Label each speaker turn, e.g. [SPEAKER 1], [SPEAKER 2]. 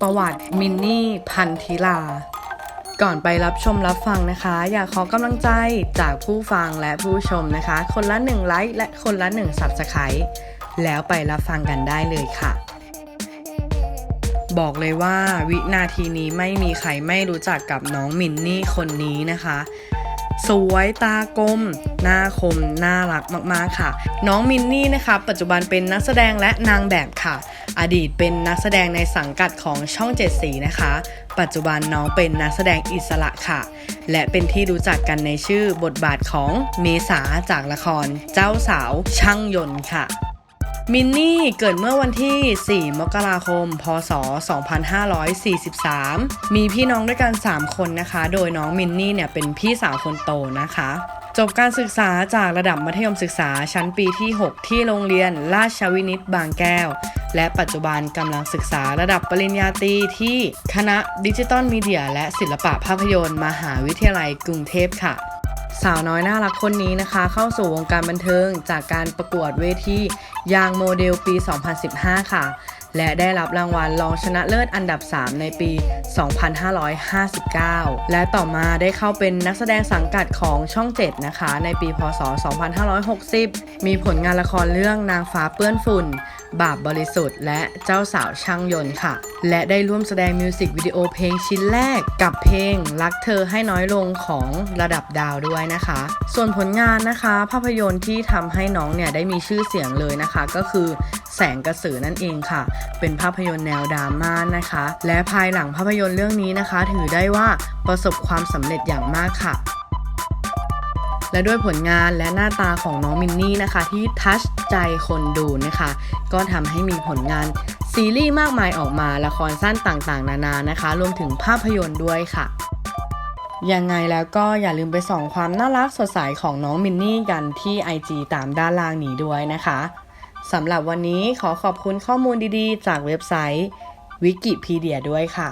[SPEAKER 1] ประวัติมินนี่พันธิลา ก่อนไปรับชมรับฟังนะคะ อยากขอกำลังใจจากผู้ฟังและผู้ชมนะคะ คนละ1ไลค์และคนละ1 Subscribe แล้วไปรับฟังกันได้เลยค่ะ บอกเลยว่าวินาทีนี้ไม่มีใครไม่รู้จักกับน้องมินนี่คนนี้นะคะ สวยตากลม หน้าคม น่ารักมากๆค่ะ น้องมินนี่นะคะ ปัจจุบันเป็นนักแสดงและนางแบบค่ะ อดีตเป็นนักแสดงในสังกัดของช่องเจ็ดสีนะคะ ปัจจุบันน้องเป็นนักแสดงอิสระค่ะ และเป็นที่รู้จักกันในชื่อบทบาทของเมษาจากละคร เจ้าสาวช่างยนต์ค่ะ มินนี่เกิดเมื่อวันที่ 4 มกราคม พศ 2543 มีพี่น้องด้วยกัน 3 คนนะคะ โดยน้องมินนี่เนี่ยเป็นพี่สาวคนโตนะคะ จบการศึกษาจากระดับมัธยมศึกษาชั้นปีที่ 6 ที่โรงเรียนราชวินิตบางแก้ว และปัจจุบันกำลังศึกษาระดับปริญญาตรีที่คณะดิจิตอลมีเดีย และศิลปะภาพยนตร์ มหาวิทยาลัยกรุงเทพค่ะ สาวน้อยน่ารักคนนี้นะคะ เข้าสู่วงการบันเทิงจากการประกวดเวทียางโมเดลปี 2015 ค่ะ และได้รับรางวัลรองชนะเลิศอันดับ 3 ในปี 2559 และต่อมาได้เข้าเป็นนักแสดงสังกัดของช่อง 7 นะคะ ในปีพศ 2560 มีผลงานละครเรื่องนางฟ้าเปื้อนฝุ่น บาปบริสุทธิ์และเจ้าสาวช่างยนต์ค่ะ และได้ร่วมแสดงมิวสิกวิดีโอเพลงชิ้นแรกกับเพลงรักเธอให้น้อยลงของระดับดาวด้วยนะคะ ส่วนผลงานนะคะ ภาพยนตร์ที่ทำให้น้องเนี่ยได้มีชื่อเสียงเลยนะคะ ก็คือแสงกระสือนั่นเองค่ะ เป็นภาพยนตร์แนวดราม่านะคะ และภายหลังภาพยนตร์เรื่องนี้นะคะ ถือได้ว่าประสบความสำเร็จอย่างมากค่ะและด้วยผลงานและหน้าตาของน้องมินนี่นะคะ ที่ทัช ใจคนดูนะคะ ก็ทำให้มีผลงานซีรีส์มากมายออกมาละครสั้นต่างๆ นานานะคะ รวมถึงภาพยนตร์ด้วยค่ะยังไงแล้วก็อย่าลืมไปส่องความน่ารักสดใสของน้องมินนี่กันที่ IG ตามด้านล่างนี้ด้วยนะคะสำหรับวันนี้ขอขอบคุณข้อมูลดีๆ จากเว็บไซต์วิกิพีเดียด้วยค่ะ